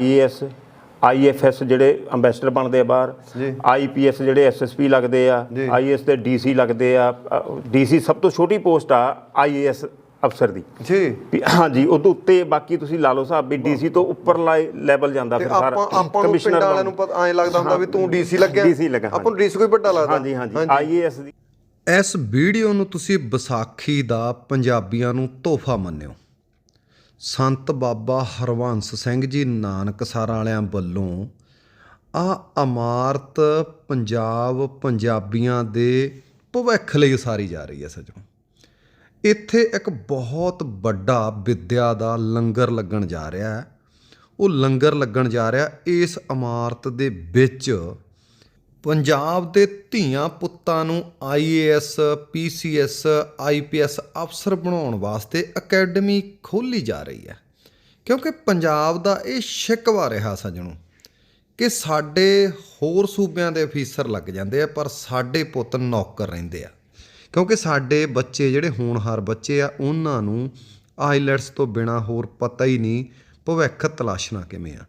IAS IFS ਜਿਹੜੇ ambassador ਬਣਦੇ ਆ ਬਾਹਰ। ਆਈਪੀਐਸ ਜਿਹੜੇ ਐਸਐਸਪੀ ਲੱਗਦੇ ਆ ਜੀ। ਆਈਏਐਸ ਦੇ ਡੀਸੀ ਲੱਗਦੇ ਆ ਡੀਸੀ ਸਭ ਤੋਂ ਛੋਟੀ ਪੋਸਟ ਆ ਆਈਏਐਸ ਅਫਸਰ ਦੀ। ਜੀ। ਹਾਂਜੀ ਉਦੋਂ ਉੱਤੇ ਬਾਕੀ ਤੁਸੀਂ ਲਾ ਲਓ ਸਾਹਿਬ ਵੀ ਡੀਸੀ ਤੋਂ ਉੱਪਰ ਲੈਵਲ ਜਾਂਦਾ ਫਿਰ ਸਾਰਾ। ਪਿੰਡਾਂ ਵਾਲਿਆਂ ਨੂੰ ਪਤਾ ਐਂ ਲੱਗਦਾ ਹੁੰਦਾ ਵੀ ਤੂੰ ਡੀਸੀ ਲੱਗਿਆ। DC ਲੱਗਾ, ਆਪਾਂ ਨੂੰ ਡੀਸੀ ਕੋਈ ਵੱਡਾ ਲੱਗਦਾ। ਹਾਂਜੀ ਹਾਂਜੀ ਆਈਏਐਸ ਦੀ ਇਸ ਵੀਡੀਓ ਨੂੰ ਤੁਸੀਂ ਵਿਸਾਖੀ ਦਾ ਪੰਜਾਬੀਆਂ ਨੂੰ ਤੋਹਫਾ ਮੰਨਿਓ। ਸੰਤ ਬਾਬਾ ਹਰਵੰਸ ਸਿੰਘ ਜੀ ਨਾਨਕਸਰ ਵਾਲਿਆਂ ਵੱਲੋਂ ਆ ਇਮਾਰਤ ਪੰਜਾਬ ਪੰਜਾਬੀਆਂ ਦੇ ਭਵਿੱਖ ਲਈ ਉਸਾਰੀ ਜਾ ਰਹੀ ਹੈ ਸਜੋ ਇੱਥੇ ਇੱਕ ਬਹੁਤ ਵੱਡਾ ਵਿੱਦਿਆ ਦਾ ਲੰਗਰ ਲੱਗਣ ਜਾ ਰਿਹਾ ਹੈ। ਉਹ ਲੰਗਰ ਲੱਗਣ ਜਾ ਰਿਹਾ ਇਸ ਇਮਾਰਤ ਦੇ ਵਿੱਚ ਪੰਜਾਬ ਦੇ ਧੀਆਂ ਪੁੱਤਾਂ ਨੂੰ ਆਈਏਐਸ ਪੀਸੀਐਸ ਆਈਪੀਐਸ ਅਫਸਰ ਬਣਾਉਣ ਵਾਸਤੇ ਅਕੈਡਮੀ ਖੋਲੀ ਜਾ ਰਹੀ ਹੈ। ਕਿਉਂਕਿ ਪੰਜਾਬ ਦਾ ਇਹ ਸ਼ਿਕਵਾ ਰਿਹਾ ਸੱਜਣੋ, ਕਿ ਸਾਡੇ ਹੋਰ ਸੂਬਿਆਂ ਦੇ ਅਫੀਸਰ ਲੱਗ ਜਾਂਦੇ ਆ, ਪਰ ਸਾਡੇ ਪੁੱਤ ਨੌਕਰ ਰਹਿੰਦੇ ਆ। ਕਿਉਂਕਿ ਸਾਡੇ ਬੱਚੇ ਜਿਹੜੇ ਹੋਣਹਾਰ ਬੱਚੇ ਆ, ਉਹਨਾਂ ਨੂੰ ਆਈਲੈਟਸ ਤੋਂ ਬਿਨਾ ਹੋਰ ਪਤਾ ਹੀ ਨਹੀਂ ਭਵਿੱਖ ਤਲਾਸ਼ਣਾ ਕਿਵੇਂ ਆ।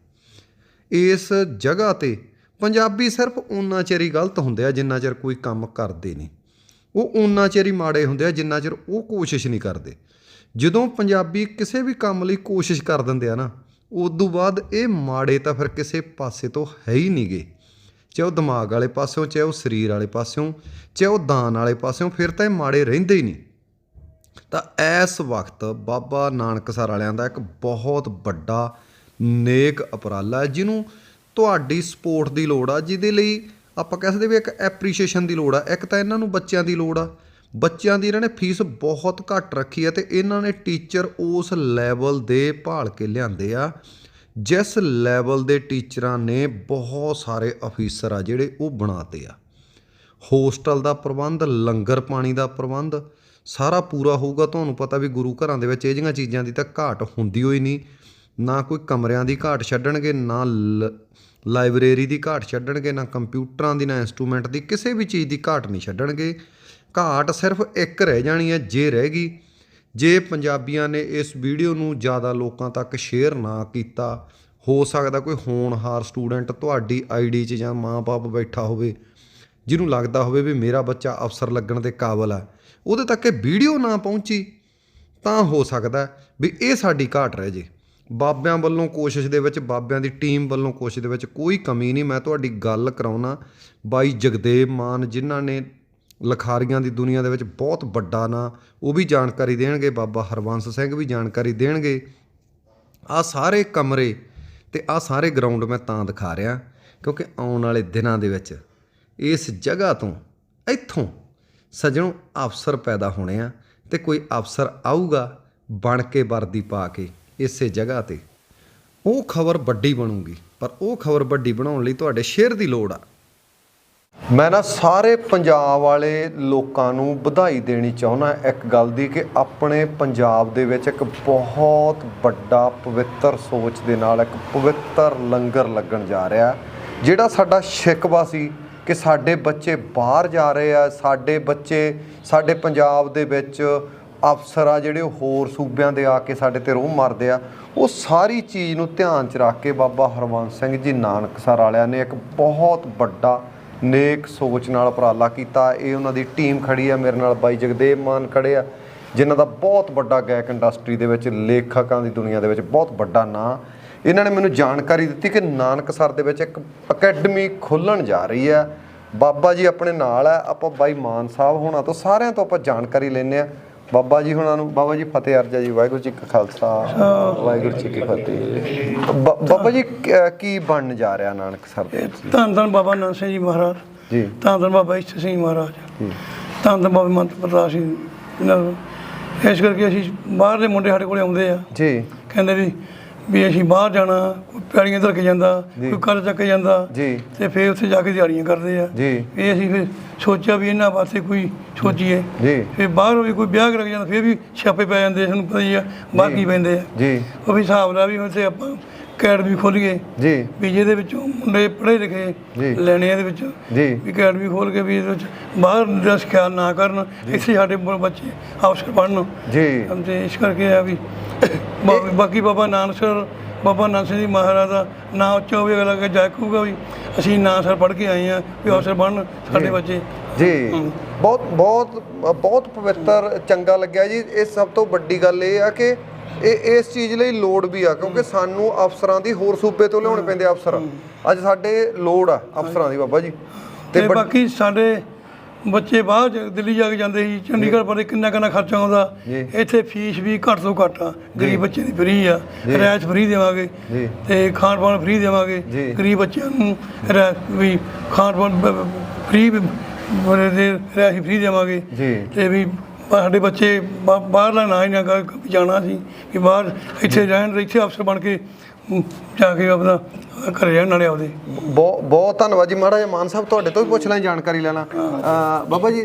ਇਸ ਜਗ੍ਹਾ ਤੇ ਪੰਜਾਬੀ ਸਿਰਫ ਉਨਾ ਚਿਰ ਹੀ ਗਲਤ ਹੁੰਦੇ ਆ ਜਿੰਨਾ ਚਿਰ ਕੋਈ ਕੰਮ ਕਰਦੇ ਨਹੀਂ। ਉਹ ਉਨਾ ਚਿਰ ਹੀ ਮਾੜੇ ਹੁੰਦੇ ਆ ਜਿੰਨਾ ਚਿਰ ਉਹ ਕੋਸ਼ਿਸ਼ ਨਹੀਂ ਕਰਦੇ। ਜਦੋਂ ਪੰਜਾਬੀ ਕਿਸੇ ਵੀ ਕੰਮ ਲਈ ਕੋਸ਼ਿਸ਼ ਕਰ ਦਿੰਦੇ ਆ ਨਾ, ਉਦੋਂ ਬਾਅਦ ਇਹ ਮਾੜੇ ਤਾਂ ਫਿਰ ਕਿਸੇ ਪਾਸੇ ਤੋਂ ਹੈ ਹੀ ਨਹੀਂਗੇ ਚਾਹੇ ਉਹ ਦਿਮਾਗ ਵਾਲੇ ਪਾਸਿਓਂ, ਚਾਹੇ ਉਹ ਸਰੀਰ ਵਾਲੇ ਪਾਸਿਓਂ, ਚਾਹੇ ਉਹ ਦਾਨ ਵਾਲੇ ਪਾਸਿਓਂ, ਫਿਰ ਤਾਂ ਇਹ ਮਾੜੇ ਰਹਿੰਦੇ ਹੀ ਨਹੀਂ। ਤਾਂ ਇਸ ਵਕਤ ਬਾਬਾ ਨਾਨਕ ਸਰ ਵਾਲਿਆਂ ਦਾ ਇੱਕ ਬਹੁਤ ਵੱਡਾ ਨੇਕ ਅਪਰਾਲਾ ਹੈ, ਜਿਹਨੂੰ ਤੁਹਾਡੀ ਸਪੋਰਟ ਦੀ ਲੋੜ ਆ, ਜਿਹਦੇ ਲਈ ਆਪਾਂ ਕਹਿ ਸਕਦੇ ਵੀ ਇੱਕ ਐਪਰੀਸ਼ੀਏਸ਼ਨ ਦੀ ਲੋੜ ਆ। ਇੱਕ ਤਾਂ ਇਹਨਾਂ ਨੂੰ ਬੱਚਿਆਂ ਦੀ ਲੋੜ ਆ। ਬੱਚਿਆਂ ਦੀ ਇਹਨਾਂ ਨੇ ਫੀਸ ਬਹੁਤ ਘੱਟ ਰੱਖੀ ਹੈ ਤੇ ਇਹਨਾਂ ਨੇ ਟੀਚਰ ਉਸ ਲੈਵਲ ਦੇ ਭਾਲ ਕੇ ਲਿਆਂਦੇ ਆ, ਜਿਸ ਲੈਵਲ ਦੇ ਟੀਚਰਾਂ ਨੇ ਬਹੁਤ ਸਾਰੇ ਅਫੀਸਰ ਆ ਜਿਹੜੇ ਉਹ ਬਣਾਤੇ ਆ। ਹੋਸਟਲ ਦਾ ਪ੍ਰਬੰਧ, ਲੰਗਰ ਪਾਣੀ ਦਾ ਪ੍ਰਬੰਧ, ਸਾਰਾ ਪੂਰਾ ਹੋਊਗਾ। ਤੁਹਾਨੂੰ ਪਤਾ ਵੀ ਗੁਰੂ ਘਰਾਂ ਦੇ ਵਿੱਚ ਇਹ ਜਿਹੀਆਂ ਚੀਜ਼ਾਂ ਦੀ ਤਾਂ ਘਾਟ ਹੁੰਦੀ ਹੋਈ ਨਹੀਂ। ਨਾ ਕੋਈ ਕਮਰਿਆਂ ਦੀ ਘਾਟ ਛੱਡਣਗੇ, ਨਾ ਲ- ਲਾਇਬ੍ਰੇਰੀ ਦੀ ਘਾਟ ਛੱਡਣਗੇ, ਨਾ ਕੰਪਿਊਟਰਾਂ ਦੀ, ਨਾ ਇਨਸਟਰੂਮੈਂਟ ਦੀ, ਕਿਸੇ ਵੀ ਚੀਜ਼ ਦੀ ਘਾਟ ਨਹੀਂ ਛੱਡਣਗੇ। ਘਾਟ ਸਿਰਫ ਇੱਕ ਰਹਿ ਜਾਣੀ ਹੈ, ਜੇ ਰਹਿ ਗਈ। ਜੇ ਪੰਜਾਬੀਆਂ ਨੇ ਇਸ ਵੀਡੀਓ ਨੂੰ ਜ਼ਿਆਦਾ ਲੋਕਾਂ ਤੱਕ ਸ਼ੇਅਰ ਨਾ ਕੀਤਾ, ਹੋ ਸਕਦਾ ਕੋਈ ਹੋਣਹਾਰ ਸਟੂਡੈਂਟ ਤੁਹਾਡੀ ਆਈਡੀ 'ਚ ਜਾਂ ਮਾਂ-ਬਾਪ ਬੈਠਾ ਹੋਵੇ, ਜਿਹਨੂੰ ਲੱਗਦਾ ਹੋਵੇ ਵੀ ਮੇਰਾ ਬੱਚਾ ਅਫਸਰ ਲੱਗਣ ਦੇ ਕਾਬਲ ਹੈ ਉਹਦੇ ਤੱਕ ਇਹ ਵੀਡੀਓ ਨਾ ਪਹੁੰਚੀ, ਤਾਂ ਹੋ ਸਕਦਾ ਵੀ ਇਹ ਸਾਡੀ ਘਾਟ ਰਹਿ ਜੇ। ਬਾਬਿਆਂ ਵੱਲੋਂ ਕੋਸ਼ਿਸ਼ ਦੇ ਵਿੱਚ, ਬਾਬਿਆਂ ਦੀ ਟੀਮ ਵੱਲੋਂ ਕੋਸ਼ਿਸ਼ ਦੇ ਵਿੱਚ ਕੋਈ ਕਮੀ ਨਹੀਂ। ਮੈਂ ਤੁਹਾਡੀ ਗੱਲ ਕਰਾਉਣਾ। ਬਾਈ ਜਗਦੇਵ ਮਾਨ ਜਿਨ੍ਹਾਂ ਨੇ ਲਖਾਰੀਆਂ ਦੀ ਦੁਨੀਆ ਦੇ ਵਿੱਚ ਬਹੁਤ ਵੱਡਾ ਨਾਂ, ਉਹ ਵੀ ਜਾਣਕਾਰੀ ਦੇਣਗੇ। ਬਾਬਾ ਹਰਵੰਸ ਸਿੰਘ ਵੀ ਜਾਣਕਾਰੀ ਦੇਣਗੇ। ਆ ਸਾਰੇ ਕਮਰੇ ਤੇ ਆ ਸਾਰੇ ਗਰਾਊਂਡ ਮੈਂ ਤਾਂ ਦਿਖਾ ਰਿਹਾ, ਕਿਉਂਕਿ ਆਉਣ ਵਾਲੇ ਦਿਨਾਂ ਦੇ ਵਿੱਚ ਇਸ ਜਗ੍ਹਾ ਤੋਂ ਇੱਥੋਂ ਸੱਜਣੋਂ ਅਫਸਰ ਪੈਦਾ ਹੋਣੇ ਆ ਤੇ ਕੋਈ ਅਫਸਰ ਆਊਗਾ, ਬਣ ਕੇ ਵਰਦੀ ਪਾ ਕੇ। ਇਸੇ ਜਗ੍ਹਾ ਤੇ। ਉਹ ਖਬਰ ਵੱਡੀ ਬਣੂਗੀ, ਪਰ ਉਹ ਖਬਰ ਵੱਡੀ ਬਣਾਉਣ ਲਈ ਤੁਹਾਡੇ ਸ਼ੇਅਰ ਦੀ ਲੋੜ ਆ। ਮੈਂ ਨਾ ਸਾਰੇ ਪੰਜਾਬ ਵਾਲੇ ਲੋਕਾਂ ਨੂੰ ਵਧਾਈ ਦੇਣੀ ਚਾਹੁੰਦਾ ਇੱਕ ਗੱਲ ਦੀ ਕਿ ਆਪਣੇ ਪੰਜਾਬ ਦੇ ਵਿੱਚ ਇੱਕ ਬਹੁਤ ਵੱਡਾ ਪਵਿੱਤਰ ਸੋਚ ਦੇ ਨਾਲ ਇੱਕ ਪਵਿੱਤਰ ਲੰਗਰ ਲੱਗਣ ਜਾ ਰਿਹਾ ਜਿਹੜਾ ਸਾਡਾ ਸ਼ਿਕਵਾ ਸੀ ਕਿ ਸਾਡੇ ਬੱਚੇ ਬਾਹਰ ਜਾ ਰਹੇ ਆ, ਸਾਡੇ ਬੱਚੇ ਸਾਡੇ ਪੰਜਾਬ ਦੇ ਵਿੱਚ ਅਫਸਰ ਆ ਜਿਹੜੇ ਉਹ ਹੋਰ ਸੂਬਿਆਂ ਦੇ ਆ ਕੇ ਸਾਡੇ ਤੇ ਰੋਹ ਮਾਰਦੇ ਆ, ਉਹ ਸਾਰੀ ਚੀਜ਼ ਨੂੰ ਧਿਆਨ 'ਚ ਰੱਖ ਕੇ ਬਾਬਾ ਹਰਵੰਤ ਸਿੰਘ ਜੀ ਨਾਨਕਸਰ ਵਾਲਿਆਂ ਨੇ ਇੱਕ ਬਹੁਤ ਵੱਡਾ ਨੇਕ ਸੋਚ ਨਾਲ ਉਪਰਾਲਾ ਕੀਤਾ। ਇਹ ਉਹਨਾਂ ਦੀ ਟੀਮ ਖੜੀ ਆ, ਮੇਰੇ ਨਾਲ ਬਾਈ ਜਗਦੇਵ ਮਾਨ ਖੜੇ ਆ, ਜਿਨ੍ਹਾਂ ਦਾ ਬਹੁਤ ਵੱਡਾ ਗਾਇਕ ਇੰਡਸਟਰੀ ਦੇ ਵਿੱਚ, ਲੇਖਕਾਂ ਦੀ ਦੁਨੀਆ ਦੇ ਵਿੱਚ ਬਹੁਤ ਵੱਡਾ ਨਾਂ। ਇਹਨਾਂ ਨੇ ਮੈਨੂੰ ਜਾਣਕਾਰੀ ਦਿੱਤੀ ਕਿ ਨਾਨਕਸਰ ਦੇ ਵਿੱਚ ਇੱਕ ਅਕੈਡਮੀ ਖੋਲਣ ਜਾ ਰਹੀ ਹੈ ਬਾਬਾ ਜੀ ਆਪਣੇ ਨਾਲ ਹੈ ਆਪਾਂ ਬਾਈ ਮਾਨ ਸਾਹਿਬ ਹੋਣਾ ਤੋਂ ਸਾਰਿਆਂ ਤੋਂ ਆਪਾਂ ਜਾਣਕਾਰੀ ਲੈਣੇ ਆ। ਬਾਬਾ ਜੀ ਹੁਣਾਂ ਨੂੰ ਬਾਬਾ ਜੀ ਫਤਿਹ ਅਰਜਾ ਜੀ ਵਾਹਿਗੁਰੂ ਜੀ ਕਾ ਖਾਲਸਾ ਵਾਹਿਗੁਰੂ ਜੀ ਕੀ ਫਤਿਹ। ਬਾਬਾ ਜੀ ਕ- ਬਣਨ ਜਾ ਰਿਹਾ ਨਾਨਕਸਰ ਦੇ ਵਿੱਚ? ਧੰਨ ਧੰਨ ਬਾਬਾ ਨੰਦ ਸਿੰਘ ਜੀ ਮਹਾਰਾਜ। ਜੀ। ਧੰਨ ਧੰਨ ਬਾਬਾ ਈਸ਼ਰ ਸਿੰਘ ਮਹਾਰਾਜ। ਧੰਨ ਧੰਨ ਬਾਬਾ ਮੰਤ ਪ੍ਰਤਾਪ ਸਿੰਘ ਇਹਨਾਂ ਇਸ ਕਰਕੇ ਅਸੀਂ ਬਾਹਰ ਦੇ ਮੁੰਡੇ ਸਾਡੇ ਕੋਲੇ ਆਉਂਦੇ ਆ। ਜੀ। ਕਹਿੰਦੇ ਵੀ ਵੀ ਅਸੀਂ ਬਾਹਰ ਜਾਣਾ ਕੋਈ ਪੈੜੀਆਂ ਧਰ ਕੇ ਜਾਂਦਾ ਕੋਈ ਕਰ ਚੱਕ ਜਾਂਦਾ ਜੀ। ਤੇ ਫਿਰ ਉੱਥੇ ਜਾ ਕੇ ਦਿਹਾੜੀਆਂ ਕਰਦੇ ਆ। ਜੀ। ਇਹ ਅਸੀਂ ਫਿਰ ਸੋਚਿਆ ਵੀ ਇਹਨਾਂ ਵਾਸਤੇ ਕੋਈ ਸੋਚੀਏ। ਜੀ। ਫਿਰ ਬਾਹਰ ਵੀ ਕੋਈ ਵਿਆਹ ਕਰ ਜਾਂਦਾ ਫਿਰ ਵੀ ਛਾਪੇ ਪੈ ਜਾਂਦੇ ਤੁਹਾਨੂੰ ਪਤਾ ਹੀ ਆ ਬਾਹਰ ਕੀ ਪੈਂਦੇ ਆ। ਜੀ। ਉਹ ਵੀ ਹਿਸਾਬ ਨਾਲ ਵੀ ਉੱਥੇ ਆਪਾਂ ਅਕੈਡਮੀ ਖੋਲੀਏ। ਜੀ। ਵੀ ਜਿਹਦੇ ਵਿੱਚੋਂ ਮੁੰਡੇ ਪੜ੍ਹੇ ਲਿਖੇ। ਲੈਣੇ ਇਹਦੇ ਵਿੱਚ। ਜੀ। ਵੀ ਅਕੈਡਮੀ ਖੋਲ ਕੇ ਵੀ ਇਹਦੇ ਵਿੱਚ ਬਾਹਰ ਦਾ ਖਿਆਲ ਨਾ ਕਰਨ ਇੱਥੇ ਸਾਡੇ ਬੱਚੇ ਅਫਸਰ ਬਣਨ ਜੀ। ਤੇ ਇਸ ਕਰਕੇ ਆ ਵੀ ਬਾ- ਬਾਕੀ ਬਾਬਾ ਨਾਨਕ ਸਰ ਬਾਬਾ ਨਾਨਕ ਸਿੰਘ ਜੀ ਮਹਾਰਾਜ ਦਾ ਨਾਂ ਉੱਚਾ ਹੋਵੇ ਅਗਲਾ ਕਿ ਜਾਕੂਗਾ ਵੀ ਅਸੀਂ ਨਾਂ ਸਰ ਪੜ੍ਹ ਕੇ ਆਏ ਆ ਵੀ ਅਫਸਰ ਬਣਨ ਸਾਡੇ ਬੱਚੇ। ਜੀ। ਬਹੁਤ ਬਹੁਤ ਬਹੁਤ ਪਵਿੱਤਰ ਚੰਗਾ ਲੱਗਿਆ ਜੀ। ਇਹ ਸਭ ਤੋਂ ਵੱਡੀ ਗੱਲ ਇਹ ਆ ਕਿ ਇਹ ਇਸ ਚੀਜ਼ ਲਈ ਲੋੜ ਵੀ ਆ ਕਿਉਂਕਿ ਸਾਨੂੰ ਅਫਸਰਾਂ ਦੀ ਹੋਰ ਸੂਬੇ ਤੋਂ ਲਿਆਉਣੇ ਪੈਂਦੇ ਅਫਸਰ। ਅੱਜ ਸਾਡੇ ਲੋੜ ਆ ਅਫਸਰਾਂ ਦੀ ਬਾਬਾ ਜੀ। ਤੇ ਵੱਡ- ਬਾਕੀ ਸਾਡੇ ਬੱਚੇ ਬਾਹਰ ਜਾ- ਦਿੱਲੀ ਜਾ ਕੇ ਜਾਂਦੇ ਸੀ ਚੰਡੀਗੜ੍ਹ ਪਰ ਕਿੰਨਾ ਕਿੰਨਾ ਖਰਚਾ ਆਉਂਦਾ ਜੀ। ਇੱਥੇ ਫੀਸ ਵੀ ਘੱਟ ਤੋਂ ਘੱਟ ਆ ਗਰੀਬ ਬੱਚੇ ਦੀ ਫ੍ਰੀ ਆ ਰਿਆਇਤ ਫ੍ਰੀ ਦੇਵਾਂਗੇ ਜੀ। ਤੇ ਖਾਣ ਪਾਣ ਫ੍ਰੀ ਦੇਵਾਂਗੇ ਜੀ। ਗਰੀਬ ਬੱਚਿਆਂ ਨੂੰ ਰਿਆਇਤ ਵੀ ਖਾਣ ਪਾਣ ਫ੍ਰੀ ਬਰੇ ਦੇ ਰਿਆਇਤ ਫ੍ਰੀ ਦੇਵਾਂਗੇ ਜੀ। ਤੇ ਵੀ ਬਾ- ਸਾਡੇ ਬੱਚੇ ਬਾ- ਬਾਹਰਲਾ ਨਾ ਹੀ ਨਾ ਜਾਣਾ ਸੀ ਕਿ ਬਾਹਰ ਇੱਥੇ ਰਹਿਣ ਇੱਥੇ ਅਫਸਰ ਬਣ ਕੇ ਜਾ ਕੇ ਆਪਦਾ ਘਰੇ ਰਹਿਣ ਨਾਲੇ ਆਪਦੇ। ਬਹੁਤ ਬਹੁਤ ਧੰਨਵਾਦ ਜੀ ਮਾੜਾ ਜਿਹਾ ਮਾਨ ਸਾਹਿਬ ਤੁਹਾਡੇ ਤੋਂ ਵੀ ਪੁੱਛ ਲਾਂ ਜਾਣਕਾਰੀ ਲੈਣਾ। ਅਹ ਬਾਬਾ ਜੀ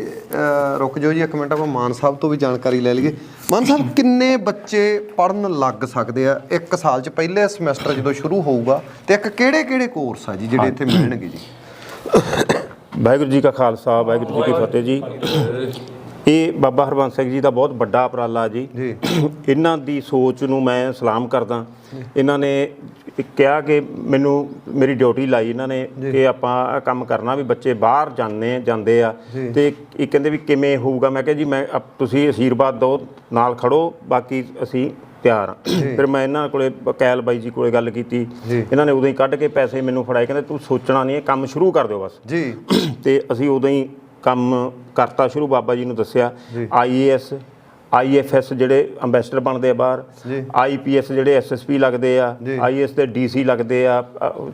ਰੁਕ ਜਾਓ ਜੀ ਇੱਕ ਮਿੰਟ ਆਪਾਂ ਮਾਨ ਸਾਹਿਬ ਤੋਂ ਵੀ ਜਾਣਕਾਰੀ ਲੈ ਲਈਏ। ਮਾਨ ਸਾਹਿਬ ਕਿੰਨੇ ਬੱਚੇ ਪੜਨ ਲੱਗ ਸਕਦੇ ਆ? ਇੱਕ ਸਾਲ ਚ ਪਹਿਲੇ ਸਮੈਸਟਰ ਜਦੋਂ ਸ਼ੁਰੂ ਹੋਊਗਾ ਤੇ ਇੱਕ ਕਿਹੜੇ ਕਿਹੜੇ ਕੋਰਸ ਆ ਜੀ ਜਿਹੜੇ ਇੱਥੇ ਮਿਲਣਗੇ ਜੀ? ਵਾਹਿਗੁਰੂ ਜੀ ਕਾ ਖਾਲਸਾ ਵਾਹਿਗੁਰੂ ਜੀ ਕੀ ਫਤਿਹ ਜੀ। ਇਹ ਬਾਬਾ ਹਰਬੰਸ ਸਿੰਘ ਜੀ ਦਾ ਬਹੁਤ ਵੱਡਾ ਉਪਰਾਲਾ ਜੀ। ਇਹਨਾਂ ਦੀ ਸੋਚ ਨੂੰ ਮੈਂ ਸਲਾਮ ਕਰਦਾ। ਇਹਨਾਂ ਨੇ ਕਿਹਾ ਕਿ ਮੈਨੂੰ ਮੇਰੀ ਡਿਊਟੀ ਲਾਈ ਇਹਨਾਂ ਨੇ ਕਿ ਆਪਾਂ ਕੰਮ ਕਰਨਾ ਵੀ ਬੱਚੇ ਬਾਹਰ ਜਾਂਦੇ ਜਾਂਦੇ ਆ। ਤੇ ਇਹ ਕਹਿੰਦੇ ਵੀ ਕਿਵੇਂ ਹੋਊਗਾ? ਮੈਂ ਕਿਹਾ ਜੀ ਮੈਂ ਤੁਸੀਂ ਅਸ਼ੀਰਵਾਦ ਦਿਓ ਨਾਲ ਖੜੋ ਬਾਕੀ ਅਸੀਂ ਤਿਆਰ ਆ। ਫਿਰ ਮੈਂ ਇਹਨਾਂ ਕੋਲੇ ਕੈਲ ਬਾਈ ਜੀ ਕੋਲੇ ਗੱਲ ਕੀਤੀ। ਇਹਨਾਂ ਨੇ ਉਦੋਂ ਹੀ ਕੱਢ ਕੇ ਪੈਸੇ ਮੈਨੂੰ ਫੜਾਏ। ਕਹਿੰਦੇ ਤੂੰ ਸੋਚਣਾ ਨਹੀਂ ਇਹ ਕੰਮ ਸ਼ੁਰੂ ਕਰ ਦਿਓ ਬਸ। ਜੀ। ਤੇ ਅਸੀਂ ਉਦੋਂ ਹੀ ਕੰਮ ਕਰਤਾ ਸ਼ੁਰੂ ਬਾਬਾ ਜੀ ਨੂੰ ਦੱਸਿਆ। ਆਈਏਐਸ ਆਈਐਫਐਸ ਜਿਹੜੇ ਅੰਬੈਸਡਰ ਬਣਦੇ ਆ ਬਾਹਰ। ਆਈਪੀਐਸ ਜਿਹੜੇ ਐਸਐਸਪੀ ਲੱਗਦੇ ਆ। ਜੀ। ਆਈਏਐਸ ਦੇ ਡੀਸੀ ਲੱਗਦੇ ਆ।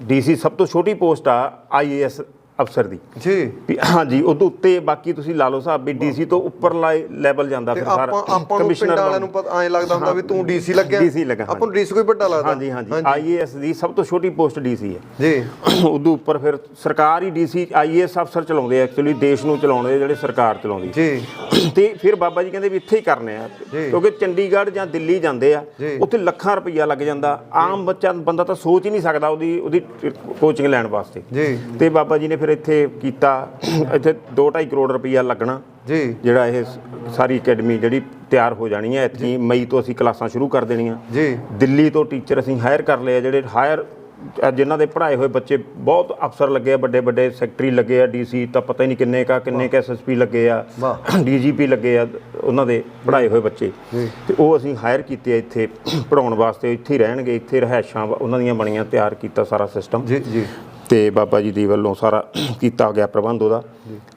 ਡੀਸੀ ਸਭ ਤੋਂ ਛੋਟੀ ਪੋਸਟ ਆ ਆਈਏਐਸ ਅਫਸਰ ਦੀ। ਜੀ। ਵੀ ਹਾਂਜੀ ਉਦੋਂ ਉੱਤੇ ਬਾਕੀ ਤੁਸੀਂ ਲਾ ਲਓ ਸਾਹਿਬ ਵੀ ਡੀਸੀ ਤੋਂ ਉੱਪਰ ਲੈਵਲ ਜਾਂਦਾ ਫਿਰ ਸਾਰਾ। ਪਿੰਡਾਂ ਵਾਲਿਆਂ ਨੂੰ ਪਤਾ ਐਂ ਲੱਗਦਾ ਹੁੰਦਾ ਵੀ ਤੂੰ ਡੀਸੀ ਲੱਗਿਆ। DC ਲੱਗਾ, ਆਪਾਂ ਨੂੰ ਡੀਸੀ ਕੋਈ ਵੱਡਾ ਲੱਗਦਾ। ਹਾਂਜੀ ਹਾਂਜੀ। ਆਈਏਐਸ ਦੀ ਸਭ ਤੋਂ ਛੋਟੀ ਪੋਸਟ ਡੀਸੀ ਹੈ। ਜੀ। ਉਦੋਂ ਉੱਪਰ ਫਿਰ ਸਰਕਾਰ ਹੀ ਡੀਸੀ ਆਈਏਐਸ ਅਫਸਰ ਚਲਾਉਂਦੇ ਐਕਚੁਅਲੀ ਦੇਸ਼ ਨੂੰ ਚਲਾਉਂਦੇ ਜਿਹੜੇ ਸਰਕਾਰ ਚਲਾਉਂਦੀ। ਜੀ। ਤੇ ਫਿਰ ਬਾਬਾ ਜੀ ਕਹਿੰਦੇ ਵੀ ਇੱਥੇ ਹੀ ਕਰਨੇ ਆ। ਕਿਉਂਕਿ ਚੰਡੀਗੜ੍ਹ ਜਾਂ ਦਿੱਲੀ ਜਾਂਦੇ ਆ। ਉੱਥੇ ਲੱਖਾਂ ਰੁਪਈਆ ਲੱਗ ਜਾਂਦਾ। ਆਮ ਬੱਚਾ ਬੰਦਾ ਤਾਂ ਸੋਚ ਹੀ ਨਹੀਂ ਸਕਦਾ ਉਹਦੀ ਉਹਦੀ ਕੋਚਿੰਗ ਲੈਣ ਵਾਸਤੇ। ਜੀ। ਤੇ ਬਾਬਾ ਜੀ ਨੇ ਫਿਰ ਫਿਰ ਇੱਥੇ ਕੀਤਾ ਇੱਥੇ 2.5 ਕਰੋੜ ਰੁਪਈਆ ਲੱਗਣਾ। ਜੀ। ਜਿਹੜਾ ਇਹ ਸਾਰੀ ਅਕੈਡਮੀ ਜਿਹੜੀ ਤਿਆਰ ਹੋ ਜਾਣੀ ਹੈ ਇੱਥੇ ਮਈ ਤੋਂ ਅਸੀਂ ਕਲਾਸਾਂ ਸ਼ੁਰੂ ਕਰ ਦੇਣੀਆਂ। ਜੀ। ਦਿੱਲੀ ਤੋਂ ਟੀਚਰ ਅਸੀਂ ਹਾਇਰ ਕਰ ਲਏ ਜਿਹੜੇ ਹਾਇਰ ਜਿਨ੍ਹਾਂ ਦੇ ਪੜ੍ਹਾਏ ਹੋਏ ਬੱਚੇ ਬਹੁਤ ਅਫਸਰ ਲੱਗੇ ਆ ਵੱਡੇ ਵੱਡੇ ਸੈਕਟਰੀ ਲੱਗੇ ਆ ਡੀਸੀ ਤਾਂ ਪਤਾ ਹੀ ਨਹੀਂ ਕਿੰਨੇ ਕਾ ਕਿੰਨੇ ਕਾ ਐਸਐਸਪੀ ਲੱਗੇ ਆ ਡੀਜੀਪੀ ਲੱਗੇ ਆ ਉਹਨਾਂ ਦੇ ਪੜ੍ਹਾਏ ਹੋਏ ਬੱਚੇ। ਤੇ ਉਹ ਅਸੀਂ ਹਾਇਰ ਕੀਤੇ ਆ ਇੱਥੇ ਪੜਾਉਣ ਵਾਸਤੇ ਇੱਥੇ ਰਹਿਣਗੇ ਇੱਥੇ ਰਹਿائشਾਂ ਉਹਨਾਂ ਦੀਆਂ ਬਣੀਆਂ ਤਿਆਰ ਕੀਤਾ ਸਾਰਾ ਸਿਸਟਮ ਤੇ ਬਾਬਾ ਜੀ ਦੀ ਵੱਲੋਂ ਸਾਰਾ ਕੀਤਾ ਗਿਆ ਪ੍ਰਬੰਧ ਉਹਦਾ।